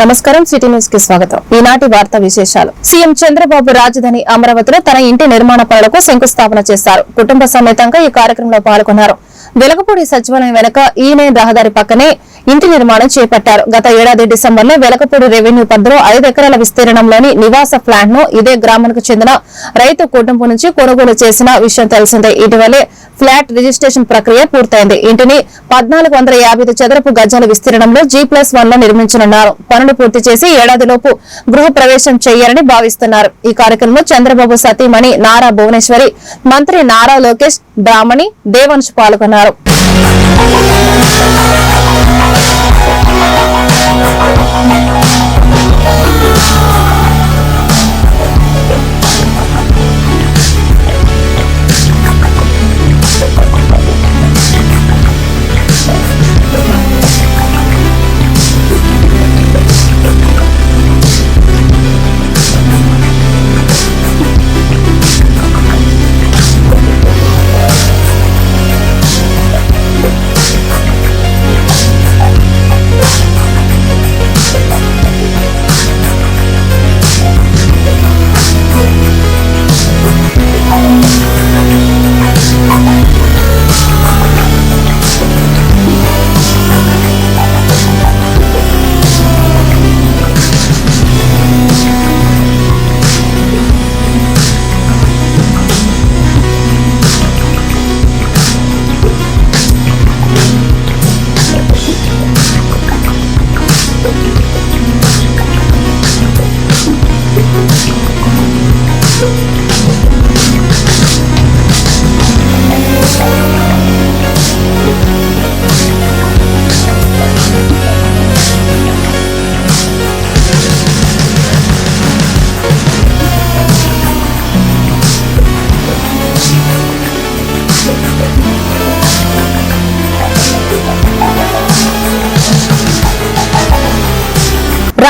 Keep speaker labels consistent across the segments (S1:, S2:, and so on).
S1: నమస్కారం సిటీ న్యూస్కి స్వాగతం. ఈనాటి వార్త విశేషాలు. సీఎం చంద్రబాబు రాజధాని అమరావతిలో తన ఇంటి నిర్మాణ పనులకు శంకుస్థాపన చేశారు కుటుంబ సమేతంగా ఈ కార్యక్రమంలో పాల్గొన్నారు. వెలగపూడి సచివాలయం వెనుక ఈనే రహదారి పక్కనే ఇంటి నిర్మాణం చేపట్టారు. గత ఏడాది డిసెంబర్లో వెలకపూడి రెవెన్యూ పరిధిలో ఐదు ఎకరాల విస్తీర్ణంలోని నివాస ఫ్లాట్ను ఇదే గ్రామానికి చెందిన రైతు కుటుంబం నుంచి కొనుగోలు చేసిన విషయం తెలిసిందే. ఇటీవలే ఫ్లాట్ రిజిస్ట్రేషన్ ప్రక్రియ పూర్తయింది. ఇంటిని పద్నాలుగు వందల యాభై ఐదు చదరపు గజాల విస్తీర్ణంలో జీ ప్లస్ వన్లో నిర్మించనున్నారు. పనులు పూర్తి చేసి ఏడాదిలోపు గృహ ప్రవేశం చేయాలని భావిస్తున్నారు. ఈ కార్యక్రమంలో చంద్రబాబు సతీమణి నారా భువనేశ్వరి మంత్రి నారా లోకేష్ బ్రాహ్మణి దేవంశ్ పాల్గొన్నారు.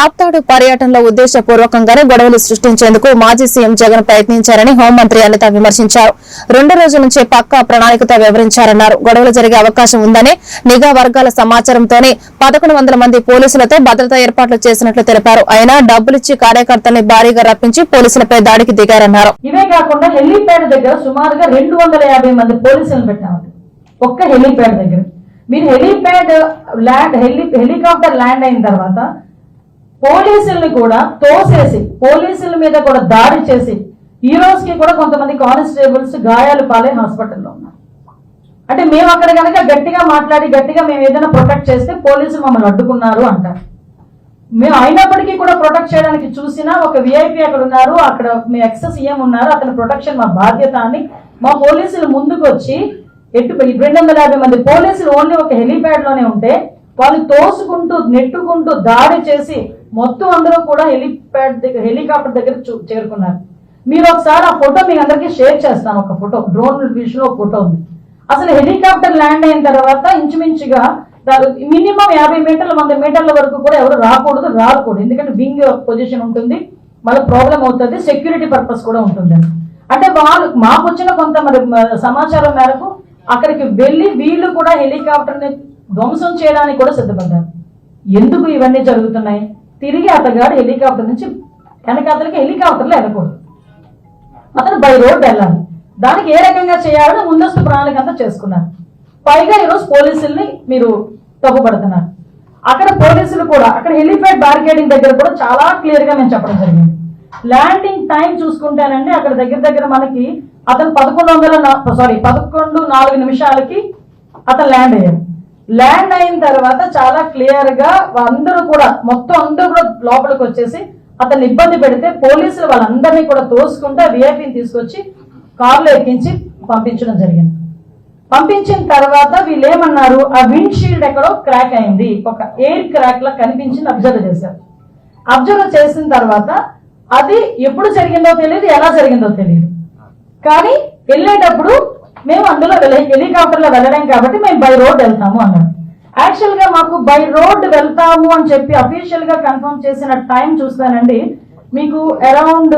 S1: రాప్తాడు పర్యటనలో ఉద్దేశపూర్వకంగానే గొడవలు సృష్టించేందుకు మాజీ సీఎం జగన్ ప్రయత్నించారని హోంమంత్రి అనిత విమర్శించారు. రెండు రోజుల నుంచే పక్కా ప్రణాళికతో వివరించారన్నారు గొడవలు జరిగే అవకాశం ఉందని నిఘా వర్గాల సమాచారంతోనే పదకొండు వందల మంది పోలీసులతో భద్రతా ఏర్పాట్లు చేసినట్లు తెలిపారు. అయినా డబ్బులిచ్చి కార్యకర్తల్ని భారీగా రప్పించి పోలీసులపై దాడికి దిగారన్నారు.
S2: ఇవే కాకుండా హెలీప్యాడ్ దగ్గర సుమారుగా రెండు వందల యాభై మంది పోలీసులను పెట్టామండి ఒక్క హెలీప్యాడ్ దగ్గర. మీరు helipad land heli helicopter land అయిన తర్వాత పోలీసుల్ని కూడా తోసేసి పోలీసుల మీద కూడా దాడి చేసి ఈ రోజుకి కూడా కొంతమంది కానిస్టేబుల్స్ గాయాలు పాలే హాస్పిటల్లో ఉన్నారు. అంటే మేము అక్కడ కనుక గట్టిగా మాట్లాడి గట్టిగా మేము ఏదైనా ప్రొటెక్ట్ చేస్తే పోలీసులు మమ్మల్ని అడ్డుకున్నారు అంటారు. మేము అయినప్పటికీ కూడా ప్రొటెక్ట్ చేయడానికి చూసినా ఒక విఐపీ అక్కడ ఉన్నారు అక్కడ మీ ఎక్సెస్ సీఎం ఉన్నారు అతని ప్రొటెక్షన్ మా బాధ్యత అని మా పోలీసులు ముందుకు వచ్చి ఎట్టు రెండు వందల యాభై మంది పోలీసులు ఓన్లీ ఒక హెలీప్యాడ్లోనే ఉంటే వాళ్ళు తోసుకుంటూ నెట్టుకుంటూ దాడి చేసి మొత్తం అందరూ కూడా హెలిప్యాడ్ దగ్గర హెలికాప్టర్ దగ్గర చూ- చేరుకున్నారు. మీరు ఒకసారి ఆ ఫోటో మీ అందరికీ షేర్ చేస్తాను ఒక ఫోటో డ్రోన్ విషయంలో ఫోటో ఉంది. అసలు హెలికాప్టర్ ల్యాండ్ అయిన తర్వాత ఇంచుమించుగా మినిమం యాభై మీటర్ల వంద మీటర్ల వరకు కూడా ఎవరు రాకూడదు రాకూడదు ఎందుకంటే వింగ్ పొజిషన్ ఉంటుంది మళ్ళీ ప్రాబ్లం అవుతుంది సెక్యూరిటీ పర్పస్ కూడా ఉంటుంది అంటే వాళ్ళు మాకు వచ్చిన కొంత మరి సమాచారం మేరకు అక్కడికి వెళ్ళి వీళ్ళు కూడా హెలికాప్టర్ని ధ్వంసం చేయడానికి కూడా సిద్ధపడ్డారు. ఎందుకు ఇవన్నీ జరుగుతున్నాయి? తిరిగి అతగాడు హెలికాప్టర్ నుంచి వెనకాతలకి హెలికాప్టర్లో వెళ్ళకూడదు అతను బై రోడ్ వెళ్ళాలి. దానికి ఏ రకంగా చేయాలని ముందస్తు ప్రణాళిక అంతా చేసుకున్నారు. పైగా ఈరోజు పోలీసుల్ని మీరు తప్పుపడుతున్నారు. అక్కడ పోలీసులు కూడా అక్కడ హెలిప్యాడ్ బ్యారికేడింగ్ దగ్గర కూడా చాలా క్లియర్గా మేము చెప్పడం జరిగింది. ల్యాండింగ్ టైం చూసుకుంటానండి అక్కడ దగ్గర దగ్గర మనకి అతను పదకొండు వందల సారీ పదకొండు నాలుగు నిమిషాలకి అతను ల్యాండ్ అయ్యాడు. ల్యాండ్ అయిన తర్వాత చాలా క్లియర్గా అందరూ కూడా మొత్తం అందరూ కూడా లోపలికి వచ్చేసి అతన్ని ఇబ్బంది పెడితే పోలీసులు వాళ్ళందరినీ కూడా తోసుకుంటూ విఐపిని తీసుకొచ్చి కారులో ఎక్కించి పంపించడం జరిగింది. పంపించిన తర్వాత వీళ్ళు ఏమన్నారు ఆ విండ్ షీల్డ్ ఎక్కడో క్రాక్ అయింది. ఒక ఎయిర్ క్రాక్ లా కనిపించింది అబ్జర్వ్ చేశారు. అబ్జర్వ్ చేసిన తర్వాత అది ఎప్పుడు జరిగిందో తెలియదు ఎలా జరిగిందో తెలియదు. కానీ వెళ్ళేటప్పుడు మేము అందులో హెలికాప్టర్లో వెళ్ళలేం కాబట్టి మేము బై రోడ్ వెళ్తాము అన్నాడు. యాక్చువల్గా మాకు బై రోడ్ వెళ్తాము అని చెప్పి అఫీషియల్గా కన్ఫర్మ్ చేసిన టైం చూస్తానండి. మీకు అరౌండ్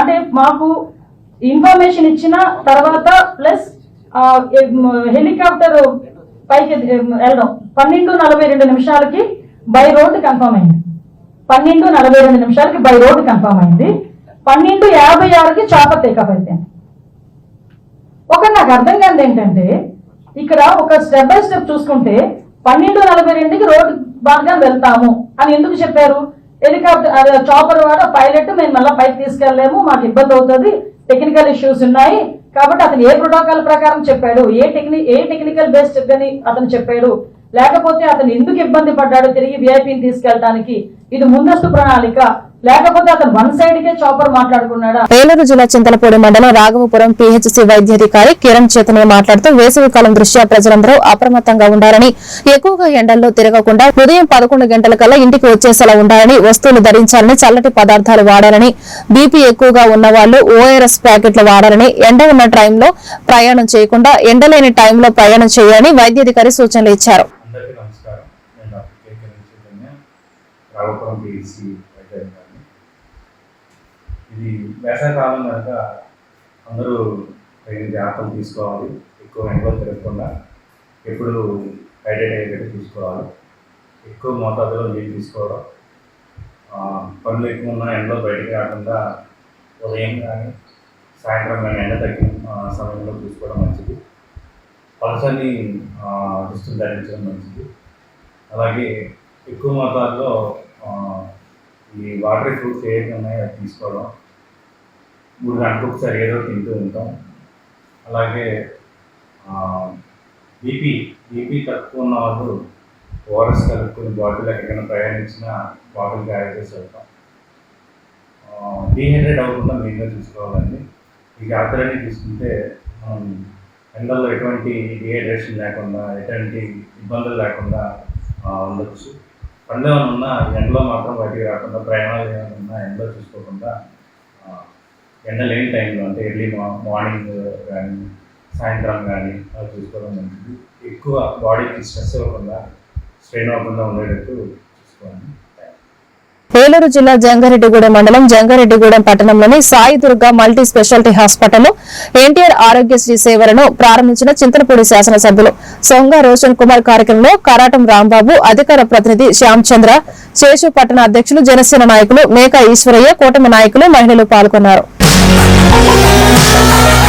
S2: అంటే మాకు ఇన్ఫర్మేషన్ ఇచ్చిన తర్వాత ప్లస్ హెలికాప్టర్ పైకి వెళ్ళడం. పన్నెండు నలభై రెండు నిమిషాలకి బై రోడ్ కన్ఫర్మ్ అయింది. పన్నెండు నలభై రెండు నిమిషాలకి బై రోడ్ కన్ఫర్మ్ అయింది. పన్నెండు యాభై ఆరుకి చాపర్ టేకప్ అయిపోయింది. నాకు అర్థం కాదు ఏంటంటే ఇక్కడ ఒక స్టెప్ బై స్టెప్ చూసుకుంటే పన్నెండు నలభై రెండుకి రోడ్డు మార్గం వెళ్తాము అని ఎందుకు చెప్పారు? హెలికాప్టర్ చాపర్ వాడు పైలట్ మేము మళ్ళీ పైకి తీసుకెళ్ళలేము మాకు ఇబ్బంది అవుతుంది టెక్నికల్ ఇష్యూస్ ఉన్నాయి. కాబట్టి అతను ఏ ప్రోటోకాల్ ప్రకారం చెప్పాడు ఏ టెక్ని ఏ టెక్నికల్ బేస్డ్ అని అతను చెప్పాడు. లేకపోతే అతను ఎందుకు ఇబ్బంది పడ్డాడు తిరిగి విఐపిని తీసుకెళ్ళడానికి ఇది ముందస్తు ప్రణాళిక.
S1: ఏలూరు జిల్లా చింతలపూడి మండలం రాఘవపురం పీహెచ్సీ వైద్యాధికారి కిరణ్ చైతన్య మాట్లాడుతూ వేసవి కాలం దృష్ట్యా ప్రజలందరూ అప్రమత్తంగా ఉండాలని ఎక్కువగా ఎండల్లో తిరగకుండా ఉదయం పదకొండు గంటల కల్లా ఇంటికి వచ్చేసేలా ఉండాలని వస్తువులు ధరించాలని చల్లటి పదార్థాలు వాడాలని బీపీ ఎక్కువగా ఉన్న వాళ్ళు ఓఆర్ఎస్ ప్యాకెట్లు వాడాలని ఎండ ఉన్న టైంలో ప్రయాణం చేయకుండా ఎండలేని టైంలో ప్రయాణం చేయాలని వైద్యాధికారి సూచనలు ఇచ్చారు.
S3: ఇది వేసవికాలం కనుక అందరూ తగిన జాగ్రత్తలు తీసుకోవాలి. ఎక్కువ ఎండలు తిరగకుండా ఎప్పుడు హైడ్రేట్ అయ్యేటట్టు చూసుకోవాలి. ఎక్కువ మోతాదులో నీళ్ళు తీసుకోవడం. పనులు ఎక్కువ ఉన్న ఎండలో బయటికి రాకుండా ఉదయం కానీ సాయంత్రం కానీ ఎండ తగ్గిన సమయంలో చూసుకోవడం మంచిది. పలసని దుస్తులు ధరించడం మంచిది. అలాగే ఎక్కువ మోతాదులో ఈ వాటర్ ఫ్రూట్స్ ఏవి ఉన్నాయో అది తీసుకోవడం. మూడు గంటలకు ఒకసారి ఏదో తింటూ ఉంటాం. అలాగే బీపీ బీపీ తక్కువ ఉన్న వాళ్ళు ఓఆర్ఎస్ కలుపుకొని బాటిల్ ఎక్కడికైనా ప్రయాణించినా బాటిల్ క్యారీ చేసి వెళ్తాం డీహైడ్రేట్ అవ్వకుండా మెయిన్గా చూసుకోవాలండి. ఈ జాగ్రత్తలన్నీ తీసుకుంటే మనం ఎండల్లో ఎటువంటి డిహైడ్రేషన్ లేకుండా ఎటువంటి ఇబ్బందులు లేకుండా ఉండొచ్చు. పనులు ఏమైనా ఉన్నా ఎండలో మాత్రం బయటికి రాకుండా ప్రయాణాలు ఏమైనా ఉన్నా ఎండలో చూసుకోకుండా ఎండ లేని టైంలో? అంటే ఎర్లీ మార్నింగ్ కానీ సాయంత్రం కానీ అలా చూసుకోవడం మంచిది. ఎక్కువ బాడీకి స్ట్రెస్ అవ్వకుండా స్ట్రెయిన్ అవ్వకుండా ఉండేటట్టు చూసుకోవాలి
S1: ఏలూరు జిల్లా జంగారెడ్డిగూడెం మండలం జంగారెడ్డిగూడెం పట్టణంలోని సాయి దుర్గా మల్టీ స్పెషాలిటీ హాస్పిటల్లో ఎన్టీఆర్ ఆరోగ్యశ్రీ సేవలను ప్రారంభించిన చింతలపూడి శాసనసభ్యులు సొంగ రోషన్ కుమార్ కార్యక్రమంలో కరాటం రాంబాబు అధికార ప్రతినిధి శ్యామ్ చంద్ర శేషు పట్టణ అధ్యక్షులు జనసేన నాయకులు మేకా ఈశ్వరయ్య కూటమి నాయకులు మహిళలు పాల్గొన్నారు. Oh.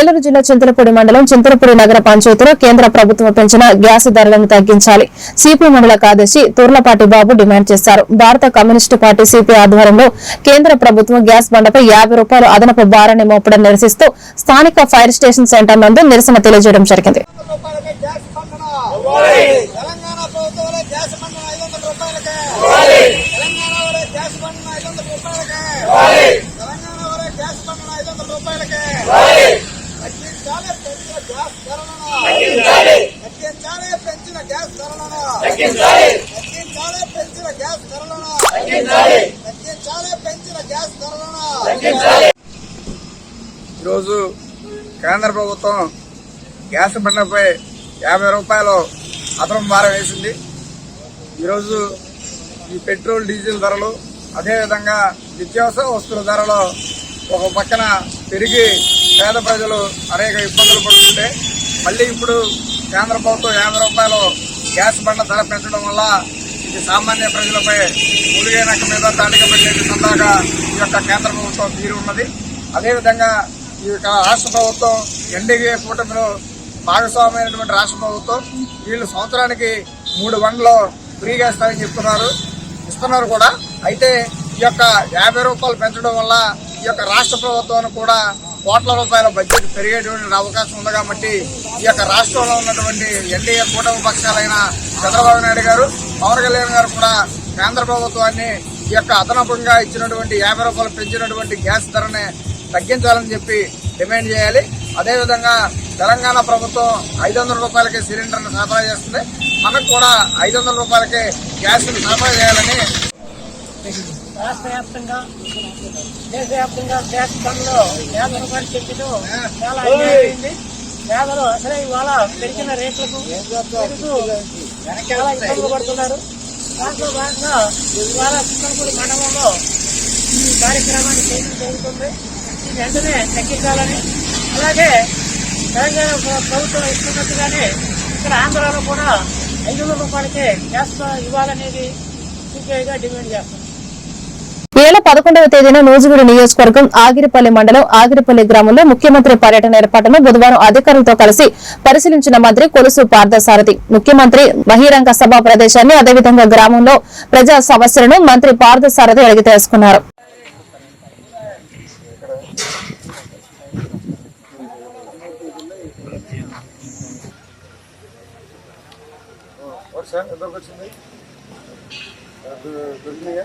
S1: ఏలూరు జిల్లా చింతలపూడి మండలం చింతలపూడి నగర పంచాయతీలో కేంద్ర ప్రభుత్వం పెంచిన గ్యాస్ ధరలను తగ్గించాలి. సిపి మండల కార్యదర్శి తూర్లపాటి బాబు డిమాండ్ చేశారు. భారత కమ్యూనిస్టు పార్టీ సిపి ఆధ్వర్యంలో కేంద్ర ప్రభుత్వం గ్యాస్ బండపై యాభై రూపాయలు అదనపు భారాన్ని మోపడం నిరసిస్తూ స్థానిక ఫైర్ స్టేషన్ సెంటర్ నందు నిరసన తెలియజేయడం జరిగింది.
S4: తెలంగాణ ప్రభుత్వం వల్ల గ్యాస్ స్పందన ఐదు వందల రూపాయలకే తెలంగాణ వల్ల గ్యాస్ స్పందన ఐదు వందల రూపాయలకే తెలంగాణ వల్ల గ్యాస్ స్పందన ఐదు వందల రూపాయలకే రూపాయలకే తగ్గించాలి పెంచిన గ్యాస్ ధరలను తగ్గించాలి పెంచిన గ్యాస్ ధరలను తగ్గించాలి పెంచిన గ్యాస్ ధరలను తగ్గించాలి పెంచిన గ్యాస్ ధరలను ఈరోజు కేంద్ర ప్రభుత్వం గ్యాస్ బండపై యాభై రూపాయలు అదనం భారం వేసింది. ఈరోజు ఈ పెట్రోల్ డీజిల్ ధరలు అదేవిధంగా నిత్యావసర వస్తువుల ధరలు ఒక పక్కన పెరిగి పేద ప్రజలు అనేక ఇబ్బందులు పడుతుంటే మళ్ళీ ఇప్పుడు కేంద్ర ప్రభుత్వం యాభై రూపాయలు గ్యాస్ బండ ధర పెంచడం వల్ల ఇది సామాన్య ప్రజలపై మురుగైనక మీద దాడిగా పెట్టే సందాగా ఈ యొక్క కేంద్ర ప్రభుత్వం తీరు ఉన్నది. అదేవిధంగా ఈ యొక్క రాష్ట్ర ప్రభుత్వం ఎన్డీఏ కూటమిలో భాగస్వామైనటువంటి రాష్ట్ర ప్రభుత్వం వీళ్ళు సంవత్సరానికి మూడు బండ్లు ఫ్రీగా ఇస్తారని చెప్తున్నారు ఇస్తున్నారు కూడా. అయితే ఈ యొక్క యాభై రూపాయలు పెంచడం వల్ల ఈ యొక్క రాష్ట్ర ప్రభుత్వాన్ని కూడా కోట్ల రూపాయల బడ్జెట్ పెరిగేటువంటి అవకాశం ఉంది కాబట్టి ఈ యొక్క రాష్ట్రంలో ఉన్నటువంటి ఎన్డీఏ కూటమి పక్షాలైన చంద్రబాబు నాయుడు గారు పవన్ కళ్యాణ్ గారు కూడా కేంద్ర ప్రభుత్వాన్ని ఈ యొక్క అదనపంగా ఇచ్చినటువంటి యాభై రూపాయలు పెంచినటువంటి గ్యాస్ ధరని తగ్గించాలని చెప్పి డిమాండ్ చేయాలి. అదేవిధంగా తెలంగాణ ప్రభుత్వం ఐదు వందల రూపాయలకే సిలిండర్ను సరఫరా చేస్తుంది. మనకు కూడా ఐదు వందల రూపాయలకే గ్యాస్ను సరఫరా చేయాలని
S5: రాష్ట్ర వ్యాప్తంగా దేశవ్యాప్తంగా గ్యాస్ ధరలు యాభై రూపాయలు పెంచడం చాలా అన్యాయమైంది. పేదలు అసలే ఇవాళ పెరిగిన రేట్లకు చాలా ఇబ్బందులు పడుతున్నారు. దాంట్లో భాగంగా ఇవాళ చిన్నపూడి మండలంలో ఈ కార్యక్రమాన్ని చేయడం జరుగుతుంది. ఇది వెంటనే తగ్గించాలని అలాగే తెలంగాణ ప్ర- ప్రభుత్వం ఇస్తున్నట్టుగానే ఇక్కడ ఆంధ్రాలో కూడా ఐదు వందల రూపాయలకే గ్యాస్ ఇవ్వాలనేది సిపిఐగా డిమాండ్ చేస్తున్నాం
S1: ఈ నెల పదకొండవ తేదీన నూజివీడు నియోజకవర్గం ఆగిరిపల్లి మండలం ఆగిరిపల్లి గ్రామంలో ముఖ్యమంత్రి పర్యటన ఏర్పాటును బుధవారం అధికారులతో కలిసి పరిశీలించిన మంత్రి కొలుసు పార్థసారథి. ముఖ్యమంత్రి బహిరంగ సభా ప్రదేశాన్ని అదేవిధంగా గ్రామంలో ప్రజా సమస్యలను మంత్రి పార్థసారథి అడిగి తెలుసుకున్నారు.
S6: అన్ని దొరికినాయా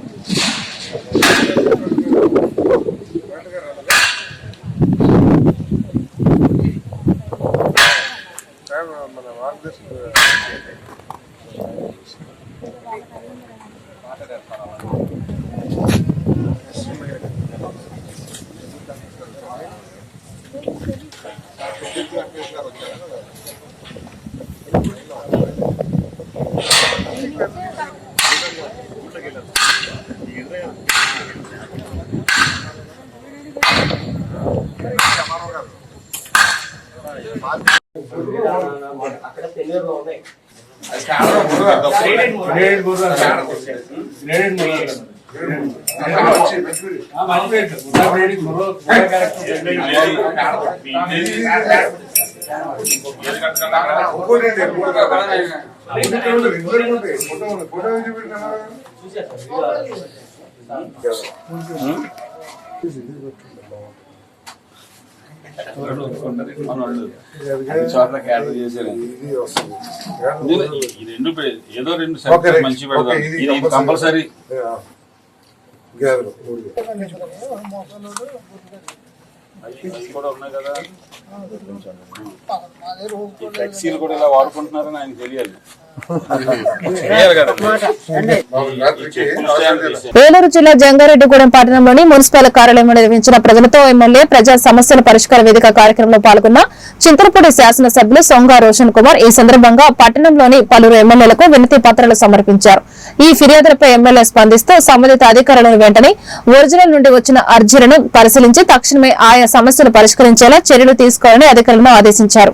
S6: ఈ రెండు పె- ఏదో రెండు
S7: ఓకే,
S6: సెక్షన్ మంచి పెడదాం
S7: ఇది కంపల్సరీ.
S6: కంపల్సరీ
S7: గ్యాదర్
S6: కూడా ఉన్నాయి కదా ఫ్లెక్సీలు కూడా ఇలా వాడుకుంటున్నారని ఆయన తెలియాలి
S1: ఏలూరు జిల్లా జంగారెడ్డిగూడెం పట్టణంలోని మున్సిపల్ కార్యాలయంలో నిర్వహించిన ప్రజలతో ఎమ్మెల్యే ప్రజా సమస్యల పరిష్కార వేదిక కార్యక్రమంలో పాల్గొన్న చింతలపూడి శాసనసభ్యులు సొంగ రోషన్ కుమార్ ఈ సందర్భంగా పట్టణంలోని పలువురు ఎమ్మెల్యేలకు వినతి పత్రాలు సమర్పించారు. ఈ ఫిర్యాదులపై ఎమ్మెల్యే స్పందిస్తూ సంబంధిత అధికారులను వెంటనే ఒరిజినల్ నుండి వచ్చిన అర్జీలను పరిశీలించి తక్షణమే ఆయా సమస్యలు పరిష్కరించేలా చర్యలు తీసుకోవాలని అధికారులను ఆదేశించారు.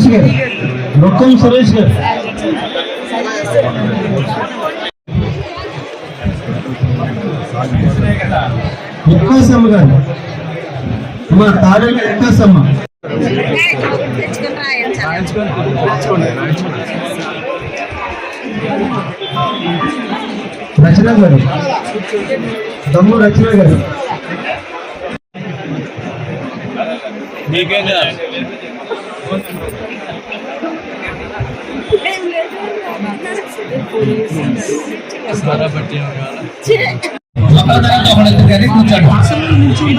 S8: సురేష్ గారు. మొత్తం సురేష్ గారు. ఎక్కాసమ్మ గారు. మా తారలు ఎక్కాసమ్మ. రచన గారు. దమ్ము రచన గారు.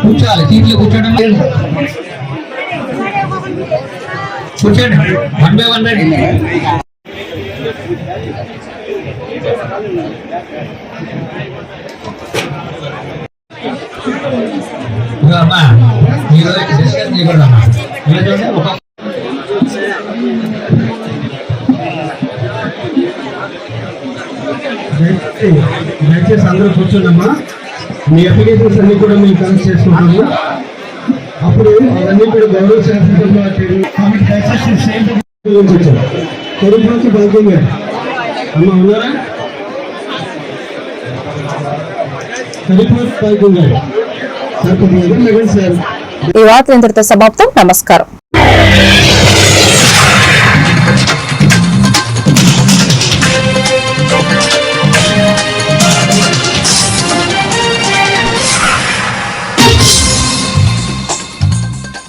S9: కూర్చోాలి సీట్లు కూర్చోడం. లేదు కూర్చోండి. వన్ బై వన్ రండి అమ్మా డిస్కస్ చేయకూడదమ్మా ఒక
S8: దయచేసి అందరూ కూర్చోండమ్మా. మీ అప్లికేషన్స్ అన్ని కూడా మేము కలెక్ట్ చేసుకుంటాము. అప్పుడు అవన్నీ కూడా గౌరవ కొడుకు నుంచి బాగుంది అమ్మ ఉన్నారా?
S1: ఈ వార్త ఇంతటితో సమాప్తం. నమస్కారం.